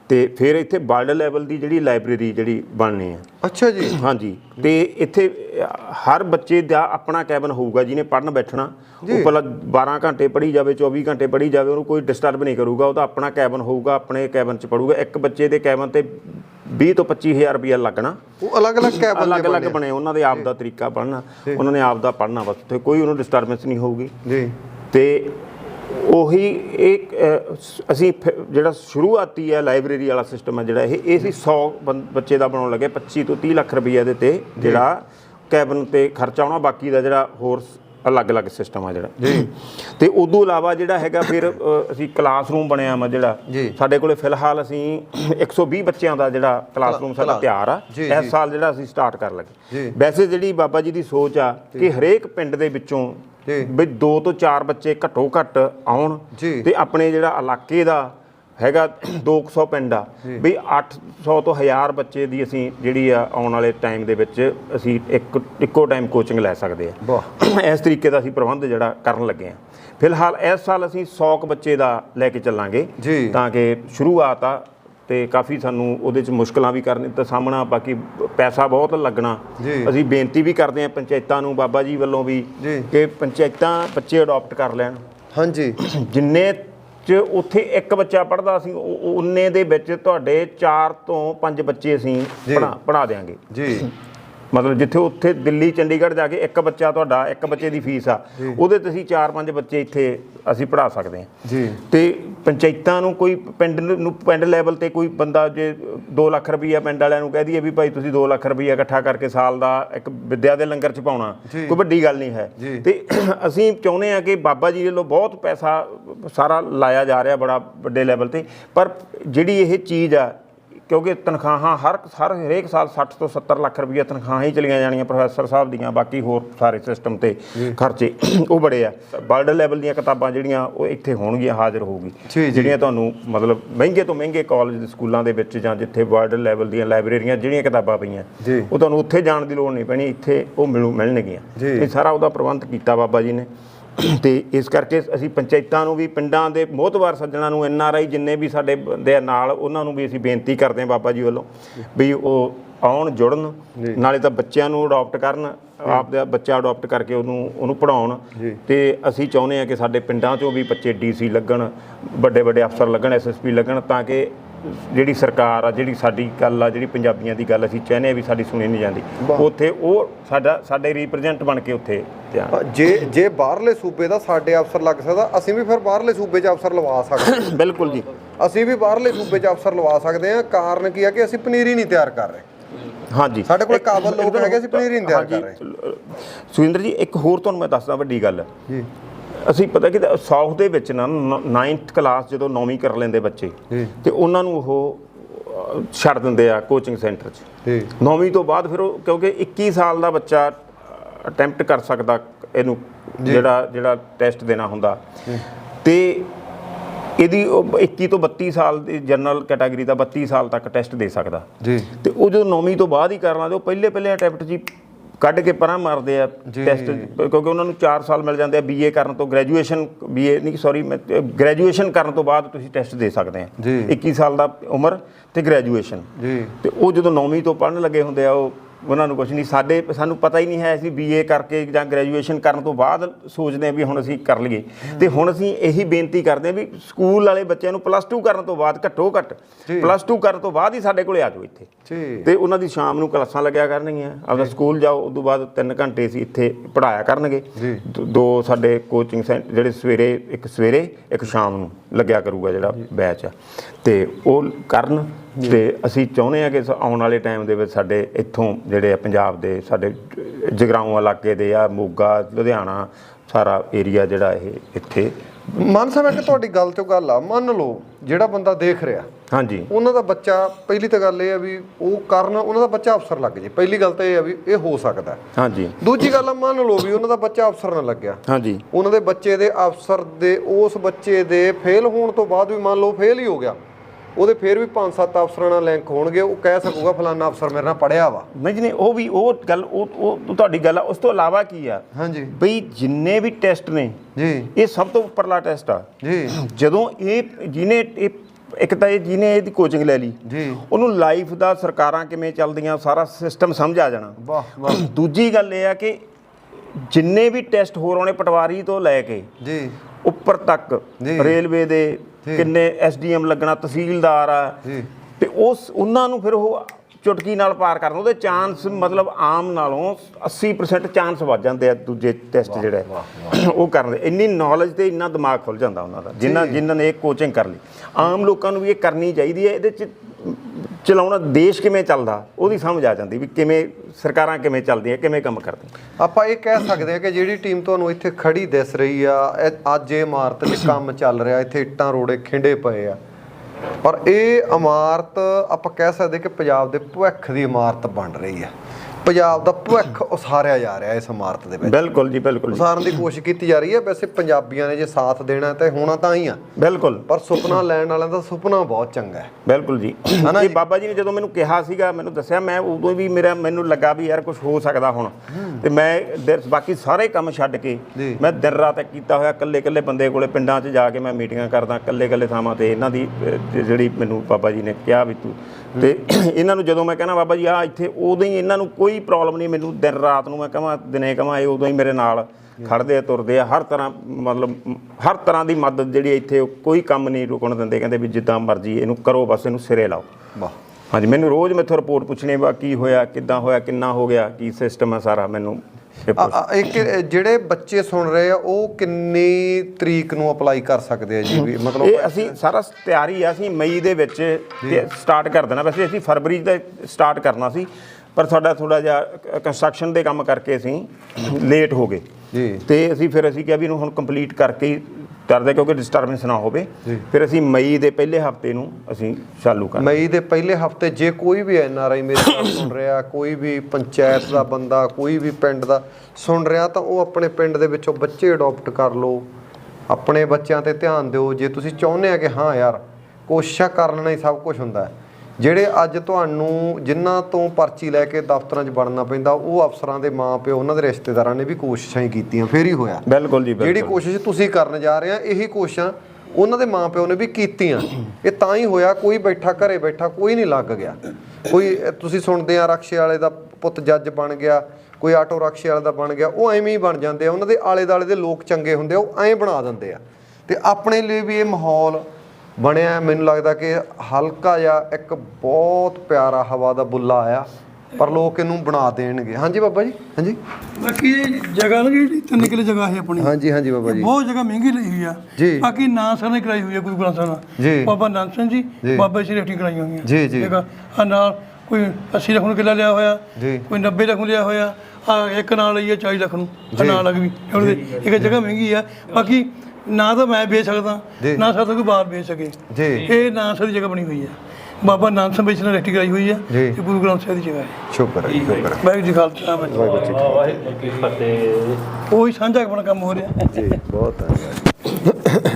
ਤੇ ਫਿਰ ਇੱਥੇ ਵਰਲਡ ਲੈਵਲ ਦੀ ਜਿਹੜੀ ਲਾਇਬ੍ਰੇਰੀ ਜਿਹੜੀ ਬਣਨੀ ਹੈ। ਅੱਛਾ ਜੀ। ਹਾਂਜੀ। ਤੇ ਇੱਥੇ ਹਰ ਬੱਚੇ ਦਾ ਆਪਣਾ ਕੈਬਨ ਹੋਊਗਾ ਜਿਹਨੇ ਪੜਨ ਬੈਠਣਾ ਉਹ ਪਹਿਲਾਂ 12 ਘੰਟੇ ਪੜ੍ਹੀ ਜਾਵੇ 24 ਘੰਟੇ ਪੜ੍ਹੀ ਜਾਵੇ ਉਹਨੂੰ ਕੋਈ ਡਿਸਟਰਬ ਨਹੀਂ ਕਰੂਗਾ ਉਹਦਾ ਆਪਣਾ ਕੈਬਨ ਹੋਊਗਾ ਆਪਣੇ ਕੈਬਨ 'ਚ ਪੜੂਗਾ ਇੱਕ ਬੱਚੇ ਦੇ ਕੈਬਨ ਤੇ 20 ਤੋਂ 25000 ਰੁਪਇਆ ਲੱਗਣਾ। ਉਹ ਅਲੱਗ-ਅਲੱਗ ਕੈਬਨ ਅਲੱਗ-ਅਲੱਗ ਬਣੇ ਉਹਨਾਂ ਦੇ ਆਪ ਦਾ ਤਰੀਕਾ ਪੜਨਾ ਉਹਨਾਂ ਨੇ ਆਪ ਦਾ ਪੜਨਾ ਬਸ ਤੇ ਕੋਈ ਉਹਨੂੰ ਡਿਸਟਰਬੈਂਸ ਨਹੀਂ ਹੋਊਗੀ। ਜੀ। ਤੇ ਉਹੀ ਇੱਕ ਅਸੀਂ ਜਿਹੜਾ ਸ਼ੁਰੂਆਤੀ ਹੈ ਲਾਇਬ੍ਰੇਰੀ ਵਾਲਾ ਸਿਸਟਮ ਹੈ ਜਿਹੜਾ ਇਹ ਇਹ ਸੀ 100 ਬੰ- ਬੱਚੇ ਦਾ ਬਣਾਉਣ ਲੱਗੇ 25 ਤੋਂ 30 ਲੱਖ ਰੁਪਈਆ ਦੇ ਤੇ ਜਿਹੜਾ ਕੈਬਨ ਤੇ ਖਰਚਾ ਆਉਣਾ ਬਾਕੀ ਦਾ ਜਿਹੜਾ ਹੋਰ ਅਲੱਗ-ਅਲੱਗ ਸਿਸਟਮ ਆ ਜਿਹੜਾ ਜੀ ਤੇ ਉਦੋਂ ਇਲਾਵਾ ਜਿਹੜਾ ਹੈਗਾ ਫਿਰ ਅਸੀਂ ਕਲਾਸਰੂਮ ਬਣਿਆ ਵਾ ਜਿਹੜਾ ਜੀ। ਸਾਡੇ ਕੋਲੇ ਫਿਲਹਾਲ ਅਸੀਂ 120 ਬੱਚਿਆਂ ਦਾ ਜਿਹੜਾ ਕਲਾਸਰੂਮ ਸਾਡਾ ਕਲਾ- ਤਿਆਰ ਆ ਜੀ, ਇਸ। ਸਾਲ ਜਿਹੜਾ ਅਸੀਂ ਸਟਾਰਟ ਕਰਨ ਲੱਗੇ ਜੀ। ਵੈਸੇ ਜਿਹੜੀ ਬਾਬਾ ਜੀ ਦੀ ਸੋਚ ਆ ਕਿ ਹਰੇਕ ਪਿੰਡ ਦੇ ਵਿੱਚੋਂ ਜੀ। ਵੀ 2 ਤੋਂ 4 ਬੱਚੇ ਘੱਟੋ ਘੱਟ ਆਉਣ ਜੀ। ਤੇ ਆਪਣੇ ਜਿਹੜਾ ਇਲਾਕੇ ਦਾ ਹੈਗਾ 200 ਪਿੰਡ ਆ। ਵੀ 800 ਤੋਂ 1000 ਬੱਚੇ ਦੀ ਅਸੀਂ ਜਿਹੜੀ ਆ ਆਉਣ ਵਾਲੇ ਟਾਈਮ ਦੇ ਵਿੱਚ ਅਸੀਂ ਇੱਕ ਇੱਕੋ ਟਾਈਮ ਕੋਚਿੰਗ ਲੈ ਸਕਦੇ ਆ। ਇਸ ਤਰੀਕੇ ਦਾ ਅਸੀਂ ਪ੍ਰਬੰਧ ਜਿਹੜਾ ਕਰਨ ਲੱਗੇ ਆ। ਫਿਲਹਾਲ ਇਸ ਸਾਲ ਅਸੀਂ 100 ਕੁ ਬੱਚੇ ਦਾ ਲੈ ਕੇ ਚੱਲਾਂਗੇ। ਤਾਂ ਕਿ ਸ਼ੁਰੂਆਤ ਆ ਤੇ ਕਾਫੀ ਸਾਨੂੰ ਉਹਦੇ ਚ ਮੁਸ਼ਕਲਾਂ ਵੀ ਕਰਨੀ ਤਾਂ ਸਾਹਮਣਾ ਬਾਕੀ ਪੈਸਾ ਬਹੁਤ ਲੱਗਣਾ। ਅਸੀਂ ਬੇਨਤੀ ਵੀ ਕਰਦੇ ਆ ਪੰਚਾਇਤਾਂ ਨੂੰ ਬਾਬਾ ਜੀ ਵੱਲੋਂ ਵੀ। ਕਿ ਪੰਚਾਇਤਾਂ ਬੱਚੇ ਅਡਾਪਟ ਕਰ ਲੈਣ। ਹਾਂਜੀ। ਜਿੰਨੇ ਚ ਉੱਥੇ ਇੱਕ ਬੱਚਾ ਪੜਦਾ ਸੀ ਉਹਨੇ ਦੇ ਵਿੱਚ ਤੁਹਾਡੇ 4 ਤੋਂ 5 ਬੱਚੇ ਅਸੀਂ ਜੀ। ਪੜਾ ਪੜਾ ਦੇਾਂਗੇ ਜੀ ਮਤਲਬ ਜਿੱਥੇ ਉੱਥੇ ਦਿੱਲੀ ਚੰਡੀਗੜ੍ਹ ਜਾ ਕੇ ਇੱਕ ਬੱਚਾ ਤੁਹਾਡਾ ਇੱਕ ਬੱਚੇ ਦੀ ਫੀਸ ਆ ਉਹਦੇ ਤੇ ਅਸੀਂ 4-5 ਬੱਚੇ ਇੱਥੇ ਅਸੀਂ ਪੜਾ ਸਕਦੇ ਹਾਂ ਜੀ ਤੇ ਪੰਚਾਇਤਾਂ ਨੂੰ ਕੋਈ ਪਿੰਡ ਨੂੰ ਪਿੰਡ ਲੈਵਲ ਤੇ ਕੋਈ ਬੰਦਾ ਜੇ 2 ਲੱਖ ਰੁਪਈਆ ਪਿੰਡ ਵਾਲਿਆਂ ਨੂੰ ਕਹਿ ਦਈਏ ਵੀ ਭਾਈ ਤੁਸੀਂ 2 ਲੱਖ ਰੁਪਈਆ ਇਕੱਠਾ ਕਰਕੇ ਸਾਲ ਦਾ ਇੱਕ ਵਿਦਿਆ ਦੇ ਲੰਗਰ ਚ ਪਾਉਣਾ। ਕੋਈ ਵੱਡੀ ਗੱਲ ਨਹੀਂ ਹੈ। ਤੇ ਅਸੀਂ ਚਾਹੁੰਦੇ ਆ ਕਿ ਬਾਬਾ ਜੀ ਵੱਲੋਂ ਬਹੁਤ ਪੈਸਾ ਸਾਰਾ ਲਾਇਆ ਜਾ ਰਿਹਾ ਬੜਾ ਵੱਡੇ ਲੈਵਲ ਤੇ ਪਰ ਜਿਹੜੀ ਇਹ ਚੀਜ਼ ਆ ਕਿਉਂਕਿ ਤਨਖਾਹਾਂ ਹਰ ਹਰ ਹਰੇਕ ਸਾਲ 60 ਤੋਂ 70 ਲੱਖ ਰੁਪਈਆ ਤਨਖਾਹਾਂ ਹੀ ਚਲੀਆਂ ਜਾਣੀਆਂ ਪ੍ਰੋਫੈਸਰ ਸਾਹਿਬ ਦੀਆਂ ਬਾਕੀ ਹੋਰ ਸਾਰੇ ਸਿਸਟਮ ਤੇ ਖਰਚੇ ਉਹ ਬੜੇ ਆ ਵਰਲਡ ਲੈਵਲ ਦੀਆਂ ਕਿਤਾਬਾਂ ਜਿਹੜੀਆਂ ਉਹ ਇੱਥੇ ਹੋਣਗੀਆਂ ਹਾਜ਼ਰ ਹੋਊਗੀ। ਜਿਹੜੀਆਂ ਤੁਹਾਨੂੰ ਮਤਲਬ ਮਹਿੰਗੇ ਤੋਂ ਮਹਿੰਗੇ ਕਾਲਜ ਦੇ ਸਕੂਲਾਂ ਦੇ ਵਿੱਚ ਜਾਂ ਜਿੱਥੇ ਵਰਲਡ ਲੈਵਲ ਦੀਆਂ ਲਾਇਬ੍ਰੇਰੀਆਂ ਜਿਹੜੀਆਂ ਕਿਤਾਬਾਂ ਪਈਆਂ। ਉਹ ਤੁਹਾਨੂੰ ਉੱਥੇ ਜਾਣ ਦੀ ਲੋੜ ਨਹੀਂ ਪੈਣੀ ਇੱਥੇ ਉਹ ਮਿਲੂ ਮਿਲਣਗੀਆਂ। ਇਹ ਸਾਰਾ ਉਹਦਾ ਪ੍ਰਬੰਧ ਕੀਤਾ ਬਾਬਾ ਜੀ ਨੇ ਤੇ ਇਸ ਕਰਕੇ ਅਸੀਂ ਪੰਚਾਇਤਾਂ ਨੂੰ ਵੀ ਪਿੰਡਾਂ ਦੇ ਮੋਹਤਵਾਰ ਸੱਜਣਾ ਨੂੰ ਐਨ ਆਰ ਆਈ ਜਿੰਨੇ ਵੀ ਸਾਡੇ ਬੰਦੇ ਨਾਲ ਉਹਨਾਂ ਨੂੰ ਵੀ ਅਸੀਂ ਬੇਨਤੀ ਕਰਦੇ ਹਾਂ ਬਾਬਾ ਜੀ ਵੱਲੋਂ ਵੀ ਉਹ ਆਉਣ ਜੁੜਨ ਨਾਲੇ ਤਾਂ ਬੱਚਿਆਂ ਨੂੰ ਅਡਾਪਟ ਕਰਨ ਆਪ ਦਾ ਬੱਚਾ ਅਡਾਪਟ ਕਰਕੇ ਉਹਨੂੰ ਉਹਨੂੰ ਪੜਾਉਣ ਤੇ ਅਸੀਂ ਚਾਹੁੰਦੇ ਹਾਂ ਕਿ ਸਾਡੇ ਪਿੰਡਾਂ 'ਚੋਂ ਵੀ ਬੱਚੇ ਡੀਸੀ ਲੱਗਣ ਵੱਡੇ ਵੱਡੇ ਅਫਸਰ ਲੱਗਣ ਐਸਐਸਪੀ ਲੱਗਣ ਤਾਂ ਕਿ ਜਿਹੜੀ ਸਰਕਾਰ ਆ ਜਿਹੜੀ ਸਾਡੀ ਗੱਲ ਆ ਜਿਹੜੀ ਪੰਜਾਬੀਆਂ ਦੀ ਗੱਲ ਅਸੀਂ ਚਾਹੁੰਦੇ ਹਾਂ ਵੀ ਸਾਡੀ ਸੁਣੀ ਨਹੀਂ ਜਾਂਦੀ। ਉੱਥੇ ਉਹ ਸਾਡਾ ਸਾਡੇ ਰਿਪਰੈਜ਼ੈਂਟ ਬਣ ਕੇ ਉੱਥੇ ਜੇ ਜੇ ਬਾਹਰਲੇ ਸੂਬੇ ਦਾ ਸਾਡੇ ਅਫਸਰ ਲੱਗ ਸਕਦਾ ਅਸੀਂ ਵੀ ਫਿਰ ਬਾਹਰਲੇ ਸੂਬੇ 'ਚ ਅਫਸਰ ਲਵਾ ਸਕਦੇ। ਬਿਲਕੁਲ ਜੀ। ਅਸੀਂ ਵੀ ਬਾਹਰਲੇ ਸੂਬੇ 'ਚ ਅਫਸਰ ਲਵਾ ਸਕਦੇ ਹਾਂ। ਕਾਰਨ ਕੀ ਹੈ ਕਿ ਅਸੀਂ ਪਨੀਰੀ ਨਹੀਂ ਤਿਆਰ ਕਰ ਰਹੇ। ਹਾਂਜੀ। ਸਾਡੇ ਕੋਲ ਕਾਬਲ ਲੋਕ ਹੈਗੇ, ਅਸੀਂ ਪਨੀਰ ਹੀ ਨਹੀਂ ਤਿਆਰ ਕਰ ਰਹੇ। ਸੁਰਿੰਦਰ ਜੀ ਇੱਕ ਹੋਰ ਤੁਹਾਨੂੰ ਮੈਂ ਦੱਸਦਾ ਵੱਡੀ ਗੱਲ। ਜੀ। ਅਸੀਂ ਪਤਾ ਕਿ ਸਾਊਥ ਦੇ ਵਿੱਚ ਨਾ 9th ਕਲਾਸ ਜਦੋਂ 9ਵੀਂ ਕਰ ਲੈਂਦੇ ਬੱਚੇ। ਤੇ ਉਹਨਾਂ ਨੂੰ ਉਹ ਛੱਡ ਦਿੰਦੇ ਆ ਕੋਚਿੰਗ ਸੈਂਟਰ 'ਚ। ਜੀ। 9ਵੀਂ ਤੋਂ ਬਾਅਦ ਫਿਰ ਉਹ ਕਿਉਂਕਿ 21 ਸਾਲ ਦਾ ਬੱਚਾ ਅਟੈਂਪਟ ਕਰ ਸਕਦਾ ਇਹਨੂੰ ਜਿਹੜਾ ਜਿਹੜਾ ਟੈਸਟ ਦੇਣਾ ਹੁੰਦਾ। ਤੇ ਇਹਦੀ ਉਹ 21 ਤੋਂ 32 ਸਾਲ ਦੀ ਜਨਰਲ ਕੈਟਾਗਰੀ ਦਾ 32 ਸਾਲ ਤੱਕ ਟੈਸਟ ਦੇ ਸਕਦਾ। ਜੀ। ਤੇ ਉਹ ਜਦੋਂ 9ਵੀਂ ਤੋਂ ਬਾਅਦ ਹੀ ਕਰਨ ਲਾਦੇ ਉਹ ਪਹਿਲੇ ਪਹਿਲੇ ਅਟੈਂਪਟ 'ਚ ਕੱਢ ਕੇ ਪਰਾਂ ਮਾਰਦੇ ਆ। ਟੈਸਟ ਕਿਉਂਕਿ ਉਹਨਾਂ ਨੂੰ 4 ਸਾਲ ਮਿਲ ਜਾਂਦੇ ਆ ਬੀਏ ਕਰਨ ਤੋਂ ਗ੍ਰੈਜੂਏਸ਼ਨ ਬੀਏ ਨਹੀਂ ਸੌਰੀ ਮੈਂ ਗ੍ਰੈਜੂਏਸ਼ਨ ਕਰਨ ਤੋਂ ਬਾਅਦ ਤੁਸੀਂ ਟੈਸਟ ਦੇ ਸਕਦੇ ਆ ਜੀ। 21 ਸਾਲ ਦਾ ਉਮਰ ਤੇ ਗ੍ਰੈਜੂਏਸ਼ਨ ਜੀ ਤੇ ਉਹ ਜਦੋਂ 9ਵੀਂ ਤੋਂ ਪੜਨ ਲੱਗੇ ਹੁੰਦੇ ਆ ਉਹ ਉਹਨਾਂ ਨੂੰ ਕੁਝ ਨਹੀਂ। ਸਾਡੇ ਸਾਨੂੰ ਪਤਾ ਹੀ ਨਹੀਂ ਹੈ ਅਸੀਂ ਬੀਏ ਕਰਕੇ ਜਾਂ ਗ੍ਰੈਜੂਏਸ਼ਨ ਕਰਨ ਤੋਂ ਬਾਅਦ ਸੋਚਦੇ ਆ ਵੀ ਹੁਣ ਅਸੀਂ ਕਰ ਲਈਏ। ਤੇ ਹੁਣ ਅਸੀਂ ਇਹੀ ਬੇਨਤੀ ਕਰਦੇ ਆ ਵੀ ਸਕੂਲ ਵਾਲੇ ਬੱਚਿਆਂ ਨੂੰ ਪਲੱਸ 2 ਕਰਨ ਤੋਂ ਬਾਅਦ ਘੱਟੋ ਘੱਟ। ਪਲੱਸ 2 ਕਰਨ ਤੋਂ ਬਾਅਦ ਹੀ ਸਾਡੇ ਕੋਲੇ ਆ ਜਾਓ ਇੱਥੇ। ਤੇ ਉਹਨਾਂ ਦੀ ਸ਼ਾਮ ਨੂੰ ਕਲਾਸਾਂ ਲੱਗਿਆ ਕਰਨਗੀਆਂ। ਆਪਦਾ ਸਕੂਲ ਜਾਓ ਉਸ ਤੋਂ ਬਾਅਦ 3 ਘੰਟੇ ਸੀ ਇੱਥੇ ਪੜਾਇਆ ਕਰਨਗੇ। ਦੋ ਸਾਡੇ ਕੋਚਿੰਗ ਸੈਂਟਰ ਜਿਹੜੇ ਸਵੇਰੇ ਇੱਕ ਸਵੇਰੇ ਇੱਕ ਸ਼ਾਮ ਨੂੰ ਲੱਗਿਆ ਕਰੂਗਾ ਜਿਹੜਾ ਬੈਚ ਆ। ਤੇ ਉਹ ਕਰਨ ਤੇ ਅਸੀਂ ਚਾਹੁੰਦੇ ਆ ਕਿ ਆਉਣ ਵਾਲੇ ਟਾਈਮ ਦੇ ਵਿੱਚ ਸਾਡੇ ਇੱਥੋਂ ਜਿਹੜੇ ਪੰਜਾਬ ਦੇ ਸਾਡੇ ਜਗਰਾਉਂ ਇਲਾਕੇ ਦੇ ਆ ਮੋਗਾ ਲੁਧਿਆਣਾ ਸਾਰਾ ਏਰੀਆ ਜਿਹੜਾ ਇਹ ਇੱਥੇ। ਮਨ ਸਮਝ ਕਿ ਤੁਹਾਡੀ ਗੱਲ ਤੋਂ ਗੱਲ ਆ। ਮੰਨ ਲਓ ਜਿਹੜਾ ਬੰਦਾ ਦੇਖ ਰਿਹਾ ਹਾਂਜੀ। ਉਹਨਾਂ ਦਾ ਬੱਚਾ ਪਹਿਲੀ ਤਾਂ ਗੱਲ ਇਹ ਆ ਵੀ ਉਹ ਕਰਨ ਉਹਨਾਂ ਦਾ ਬੱਚਾ ਅਫਸਰ ਲੱਗ ਜੇ। ਪਹਿਲੀ ਗੱਲ ਤਾਂ ਇਹ ਆ ਵੀ ਇਹ ਹੋ ਸਕਦਾ। ਹਾਂਜੀ। ਦੂਜੀ ਗੱਲ ਆ ਮੰਨ ਲਓ ਵੀ ਉਹਨਾਂ ਦਾ ਬੱਚਾ ਅਫਸਰ ਨਾ ਲੱਗਿਆ। ਹਾਂਜੀ। ਉਹਨਾਂ ਦੇ ਬੱਚੇ ਦੇ ਅਫਸਰ ਦੇ ਉਸ ਬੱਚੇ ਦੇ ਫੇਲ ਹੋਣ ਤੋਂ ਬਾਅਦ ਵੀ ਮੰਨ ਲਓ ਫੇਲ ਹੀ ਹੋ ਗਿਆ। ਉਹਦੇ ਫੇਰ ਵੀ 5-7 ਅਫਸਰਾਂ ਨਾਲ ਲਿੰਕ ਹੋਣਗੇ ਉਹ ਕਹਿ ਸਕੂਗਾ ਫਲਾਨਾ ਅਫਸਰ ਮੇਰੇ ਨਾਲ ਪੜਿਆ ਵਾ। ਨਹੀਂ ਨਹੀਂ ਉਹ ਵੀ ਉਹ ਗੱਲ ਉਹ ਤੁਹਾਡੀ ਗੱਲ ਆ ਉਸ ਤੋਂ ਇਲਾਵਾ ਕੀ ਆ? ਹਾਂਜੀ। ਬਈ ਜਿੰਨੇ ਵੀ ਟੈਸਟ ਨੇ ਜੀ। ਇਹ ਸਭ ਤੋਂ ਉੱਪਰਲਾ ਟੈਸਟ ਆ। ਜੀ। ਜਦੋਂ ਇਹ ਜਿਹਨੇ ਇਹ ਇੱਕ ਤਾਂ ਇਹ ਜਿਹਨੇ ਇਹਦੀ ਕੋਚਿੰਗ ਲੈ ਲਈ ਜੀ। ਉਹਨੂੰ ਲਾਈਫ ਦਾ ਸਰਕਾਰਾਂ ਕਿਵੇਂ ਚੱਲਦੀਆਂ ਸਾਰਾ ਸਿਸਟਮ ਸਮਝ ਆ ਜਾਣਾ। ਵਾਹ ਵਾਹ। ਦੂਜੀ ਗੱਲ ਇਹ ਆ ਕਿ ਜਿੰਨੇ ਵੀ ਟੈਸਟ ਹੋਰ ਆਉਣੇ ਪਟਵਾਰੀ ਤੋਂ ਲੈ ਕੇ ਜੀ। ਉੱਪਰ ਤੱਕ। ਰੇਲਵੇ ਦੇ। ਕਿੰਨੇ ਐਸਡੀਐਮ ਲੱਗਣਾ ਤਹਿਸੀਲਦਾਰ ਆ। ਤੇ ਉਸ ਉਹਨਾਂ ਨੂੰ ਫਿਰ ਉਹ ਚੁਟਕੀ ਨਾਲ ਪਾਰ ਕਰਨ ਉਹਦੇ ਚਾਂਸ ਮਤਲਬ ਆਮ ਨਾਲੋਂ 80% ਚਾਂਸ ਵੱਧ ਜਾਂਦੇ ਆ ਦੂਜੇ ਟੈਸਟ ਜਿਹੜੇ। ਉਹ ਕਰਨ ਦੇ। ਇੰਨੀ ਨੌਲੇਜ ਤੇ ਇੰਨਾ ਦਿਮਾਗ ਖੁੱਲ ਜਾਂਦਾ ਉਹਨਾਂ ਦਾ ਜਿਨ੍ਹਾਂ ਜਿਨ੍ਹਾਂ ਨੇ ਇਹ ਕੋਚਿੰਗ ਕਰ ਲਈ। ਆਮ ਲੋਕਾਂ ਨੂੰ ਵੀ ਇਹ ਕਰਨੀ ਚਾਹੀਦੀ ਹੈ ਇਹਦੇ ਚ ਚਲਾਉਣਾ ਦੇਸ਼ ਕਿਵੇਂ ਚੱਲਦਾ, ਉਹਦੀ ਸਮਝ ਆ ਜਾਂਦੀ ਵੀ ਕਿਵੇਂ ਸਰਕਾਰਾਂ ਕਿਵੇਂ ਚੱਲਦੀਆਂ, ਕਿਵੇਂ ਕੰਮ ਕਰਦੀਆਂ। ਆਪਾਂ ਇਹ ਕਹਿ ਸਕਦੇ ਹਾਂ ਕਿ ਜਿਹੜੀ ਟੀਮ ਤੁਹਾਨੂੰ ਇੱਥੇ ਖੜੀ ਦਿਸ ਰਹੀ ਆ, ਇਹ- ਅੱਜ ਇਹ ਇਮਾਰਤ 'ਚ ਕੰਮ ਚੱਲ ਰਿਹਾ, ਇੱਥੇ ਇੱਟਾਂ ਰੋੜੇ ਖਿੰਡੇ ਪਏ ਆ। ਪਰ ਇਹ ਇਮਾਰਤ, ਆਪਾਂ ਕਹਿ ਸਕਦੇ ਕਿ ਪੰਜਾਬ ਦੇ ਭਵਿੱਖ ਦੀ ਇਮਾਰਤ ਬਣ ਰਹੀ ਆ। ਪੰਜਾਬ ਦਾ ਭਵਿੱਖ ਉਸਾਰਿਆ ਜਾ ਰਿਹਾ ਇਸ ਇਮਾਰਤ ਦੇ ਵਿੱਚ। ਬਿਲਕੁਲ ਜੀ ਬਿਲਕੁਲ ਉਸਾਰਨ ਦੀ ਕੋਸ਼ਿਸ਼ ਕੀਤੀ ਜਾ ਰਹੀ ਹੈ ਵੈਸੇ ਪੰਜਾਬੀਆਂ ਨੇ ਜੇ ਸਾਥ ਦੇਣਾ ਤੇ ਹੋਣਾ ਤਾਂ ਹੀ ਆ। ਬਿਲਕੁਲ। ਪਰ ਸੁਪਨਾ ਲੈਣ ਵਾਲਿਆਂ ਦਾ ਸੁਪਨਾ ਬਹੁਤ ਚੰਗਾ ਹੈ। ਬਿਲਕੁਲ ਜੀ। ਹਨਾ ਜੀ? ਬਾਬਾ ਜੀ ਨੇ ਜਦੋਂ ਮੈਨੂੰ ਕਿਹਾ ਸੀਗਾ ਮੈਨੂੰ ਦੱਸਿਆ ਮੈਂ ਉਦੋਂ ਵੀ ਮੇਰਾ ਮੈਨੂੰ ਲੱਗਾ ਵੀ ਯਾਰ ਕੁਝ ਹੋ ਸਕਦਾ ਹੁਣ। ਤੇ ਮੈਂ ਬਾਕੀ ਸਾਰੇ ਕੰਮ ਛੱਡ ਕੇ। ਮੈਂ ਦਿਨ ਰਾਤ ਕੀਤਾ ਹੋਇਆ ਇਕੱਲੇ ਇਕੱਲੇ ਬੰਦੇ ਕੋਲੇ ਪਿੰਡਾਂ 'ਚ ਜਾ ਕੇ ਮੈਂ ਮੀਟਿੰਗਾਂ ਕਰਦਾ ਇਕੱਲੇ ਇਕੱਲੇ ਥਾਵਾਂ ਤੇ। ਇਹਨਾਂ ਦੀ ਜਿਹੜੀ ਮੈਨੂੰ ਬਾਬਾ ਜੀ ਨੇ ਕਿਹਾ ਵੀ ਤੂੰ ਤੇ ਇਹਨਾਂ ਨੂੰ ਜਦੋਂ ਮੈਂ ਕਹਿੰਦਾ ਬਾਬਾ ਜੀ ਆ ਇੱਥੇ ਉਦੋਂ ਹੀ ਇਹਨਾਂ ਨੂੰ ਕੋਈ ਪ੍ਰੋਬਲਮ ਨਹੀਂ ਮੈਨੂੰ ਦਿਨ ਰਾਤ ਨੂੰ ਮੈਂ ਕਹਾਂ ਦਿਨੇ ਕਹਾਂ ਇਹ ਉਦੋਂ ਹੀ ਮੇਰੇ ਨਾਲ ਖੜਦੇ ਆ ਤੁਰਦੇ ਆ ਹਰ ਤਰ੍ਹਾਂ ਮਤਲਬ ਹਰ ਤਰ੍ਹਾਂ ਦੀ ਮਦਦ ਜਿਹੜੀ ਇੱਥੇ ਕੋਈ ਕੰਮ ਨਹੀਂ ਰੁਕਣ ਦਿੰਦੇ ਕਹਿੰਦੇ ਵੀ ਜਿੱਦਾਂ ਮਰਜ਼ੀ ਇਹਨੂੰ ਕਰੋ ਬਸ ਇਹਨੂੰ ਸਿਰੇ ਲਾਓ। ਵਾਹ। ਹਾਂਜੀ ਮੈਨੂੰ ਰੋਜ਼ ਮੈਥੋਂ ਰਿਪੋਰਟ ਪੁੱਛਣੀ ਵਾ ਕੀ ਹੋਇਆ ਕਿੱਦਾਂ ਹੋਇਆ ਕਿੰਨਾ ਹੋ ਗਿਆ ਕੀ ਸਿਸਟਮ ਹੈ ਸਾਰਾ ਮੈਨੂੰ ਇੱਕ ਜਿਹੜੇ ਬੱਚੇ ਸੁਣ ਰਹੇ ਆ ਉਹ ਕਿੰਨੀ ਤਰੀਕ ਨੂੰ ਅਪਲਾਈ ਕਰ ਸਕਦੇ ਆ ਜੀ? ਵੀ ਮਤਲਬ ਇਹ ਅਸੀਂ ਸਾਰਾ ਤਿਆਰੀ ਆ ਅਸੀਂ ਮਈ ਦੇ ਵਿੱਚ ਸਟਾਰਟ ਕਰ ਦੇਣਾ। ਵੈਸੇ ਅਸੀਂ ਫਰਵਰੀ ਦਾ ਸਟਾਰਟ ਕਰਨਾ ਸੀ ਪਰ ਸਾਡਾ ਥੋੜਾ ਜਿਹਾ ਕੰਸਟਰਕਸ਼ਨ ਦੇ ਕੰਮ ਕਰਕੇ ਅਸੀਂ ਲੇਟ ਹੋ ਗਏ। ਜੀ। ਤੇ ਅਸੀਂ ਫਿਰ ਅਸੀਂ ਕਿਹਾ ਵੀ ਇਹਨੂੰ ਹੁਣ ਕੰਪਲੀਟ ਕਰਕੇ ਕਰਦੇ ਕਿਉਂਕਿ ਡਿਸਟਰਬੈਂਸ ਨਾ ਹੋਵੇ। ਫਿਰ ਅਸੀਂ ਮਈ ਦੇ ਪਹਿਲੇ ਹਫ਼ਤੇ ਨੂੰ ਅਸੀਂ ਚਾਲੂ ਕਰ ਮਈ ਦੇ ਪਹਿਲੇ ਹਫ਼ਤੇ ਜੇ ਕੋਈ ਵੀ ਐਨ ਆਰ ਆਈ ਮੇਰੇ ਨਾਲ ਸੁਣ ਰਿਹਾ ਕੋਈ ਵੀ ਪੰਚਾਇਤ ਦਾ ਬੰਦਾ ਕੋਈ ਵੀ ਪਿੰਡ ਦਾ ਸੁਣ ਰਿਹਾ ਤਾਂ ਉਹ ਆਪਣੇ ਪਿੰਡ ਦੇ ਵਿੱਚੋਂ ਬੱਚੇ ਅਡਾਪਟ ਕਰ ਲਓ। ਆਪਣੇ ਬੱਚਿਆਂ ਤੇ ਧਿਆਨ ਦਿਓ। ਜੇ ਤੁਸੀਂ ਚਾਹੁੰਦੇ ਆ ਕਿ ਹਾਂ ਯਾਰ ਕੋਸ਼ਿਸ਼ਾਂ ਕਰਨ ਨਾਲ ਹੀ ਸਭ ਕੁਝ ਹੁੰਦਾ। ਹੈ ਜਿਹੜੇ ਅੱਜ ਤੁਹਾਨੂੰ ਜਿਨ੍ਹਾਂ ਤੋਂ ਪਰਚੀ ਲੈ ਕੇ ਦਫ਼ਤਰਾਂ 'ਚ ਵੜਨਾ ਪੈਂਦਾ ਉਹ ਅਫਸਰਾਂ ਦੇ ਮਾਪਿਓ ਉਹਨਾਂ ਦੇ ਰਿਸ਼ਤੇਦਾਰਾਂ ਨੇ ਵੀ ਕੋਸ਼ਿਸ਼ਾਂ ਹੀ ਕੀਤੀਆਂ ਫੇਰ ਹੀ ਹੋਇਆ। ਬਿਲਕੁਲ ਜੀ ਜਿਹੜੀ ਕੋਸ਼ਿਸ਼ ਤੁਸੀਂ ਕਰਨ ਜਾ ਰਹੇ ਆ ਇਹੀ ਕੋਸ਼ਿਸ਼ਾਂ ਉਹਨਾਂ ਦੇ ਮਾਪਿਓ ਨੇ ਵੀ ਕੀਤੀਆਂ। ਇਹ ਤਾਂ ਹੀ ਹੋਇਆ ਕੋਈ ਬੈਠਾ ਘਰੇ ਬੈਠਾ ਕੋਈ ਨਹੀਂ ਲੱਗ ਗਿਆ। ਕੋਈ ਤੁਸੀਂ ਸੁਣਦੇ ਆ ਰਕਸ਼ੇ ਵਾਲੇ ਦਾ ਪੁੱਤ ਜੱਜ ਬਣ ਗਿਆ ਕੋਈ ਆਟੋ ਰਕਸ਼ੇ ਵਾਲੇ ਦਾ ਬਣ ਗਿਆ ਉਹ ਐਵੇਂ ਹੀ ਬਣ ਜਾਂਦੇ ਆ। ਉਹਨਾਂ ਦੇ ਆਲੇ ਦਾਲੇ ਦੇ ਲੋਕ ਚੰਗੇ ਹੁੰਦੇ ਆ ਉਹ ਐਂ ਬਣਾ ਦਿੰਦੇ ਆ। ਤੇ ਆਪਣੇ ਲਈ ਵੀ ਇਹ ਮਾਹੌਲ ਬਣਿਆ ਮੈਨੂੰ ਲੱਗਦਾ ਕਿ ਹਲਕਾ ਜਿਹਾ ਇੱਕ ਬਹੁਤ ਪਿਆਰਾ ਹਵਾ ਦਾ ਬੁੱਲਾ ਆਇਆ ਪਰ ਲੋਕ ਇਹਨੂੰ ਬਣਾ ਦੇਣਗੇ। ਹਾਂਜੀ ਬਾਬਾ ਜੀ ਹਾਂਜੀ? ਬਾਕੀ ਜਗ੍ਹਾ ਨਾ ਜਿਹੜੀ ਤਿੰਨ ਕਿਲੇ ਜਗ੍ਹਾ ਹੈ ਆਪਣੀ। ਹਾਂਜੀ ਹਾਂਜੀ ਬਾਬਾ ਜੀ। ਬਹੁਤ ਜਗ੍ਹਾ ਮਹਿੰਗੀ ਲਈ ਹੋਈ ਆ। ਜੀ। ਬਾਕੀ ਨਾਂ ਸਰ ਨੇ ਕਰਾਈ ਹੋਈ ਆ ਗੁਰੂ ਗ੍ਰੰਥ ਸਾਹਿਬ ਜੀ। ਬਾਬਾ ਨਾਨਕ ਸਿੰਘ ਜੀ। ਬਾਬਾ ਸ਼੍ਰੀ ਹੱਟੀ ਕਰਾਈਆਂ ਹੋਈਆਂ। ਜੀ, ਜੀ। ਆ। ਨਾਲ ਕੋਈ 80 ਲੱਖ ਨੂੰ ਕਿੱਲਾ ਲਿਆ ਹੋਇਆ। ਕੋਈ 90 ਲੱਖ ਨੂੰ ਲਿਆ ਹੋਇਆ ਆ ਇੱਕ ਨਾਲ ਲਈ ਆ 40 ਲੱਖ ਨੂੰ। ਨਾਲ ਲੱਗ ਵੀ ਇੱਕ ਜਗ੍ਹਾ ਮਹਿੰਗੀ ਆ। ਬਾਕੀ ਨਾ ਤਾਂ ਮੈਂ ਵੇਚ ਸਕਦਾ। ਨਾ ਸਾਡਾ ਕੋਈ ਬਾਹਰ ਵੇਚ ਸਕੇ ਜੀ। ਇਹ ਨਾਂ ਸਰ ਦੀ ਜਗ੍ਹਾ ਬਣੀ ਹੋਈ ਆ ਬਾਬਾ ਨਾਨਕ ਸਿੰਘ ਵਿੱਚ ਨੇ ਹੱਟੀ ਕਰਾਈ ਹੋਈ ਆ ਜੀ। ਇਹ ਗੁਰੂ ਗ੍ਰੰਥ ਸਾਹਿਬ ਦੀ ਜਗ੍ਹਾ ਹੈ ਸ਼ੁਕਰ ਹੈ ਸ਼ੁਕਰ ਹੈ ਵਾਹਿਗੁਰੂ ਜੀ ਕਾ ਖਾਲਸਾ ਵਾਹਿਗੁਰੂ ਜੀ ਕੀ ਵਾਹਿਗੁਰੂ ਜੀ ਕੀ ਫਤਿਹ ਫਤਿਹ। ਉਹੀ ਸਾਂਝਾ ਆਪਣਾ ਕੰਮ ਹੋ ਰਿਹਾ ਜੀ ਬਹੁਤ ਧੰਨਵਾਦ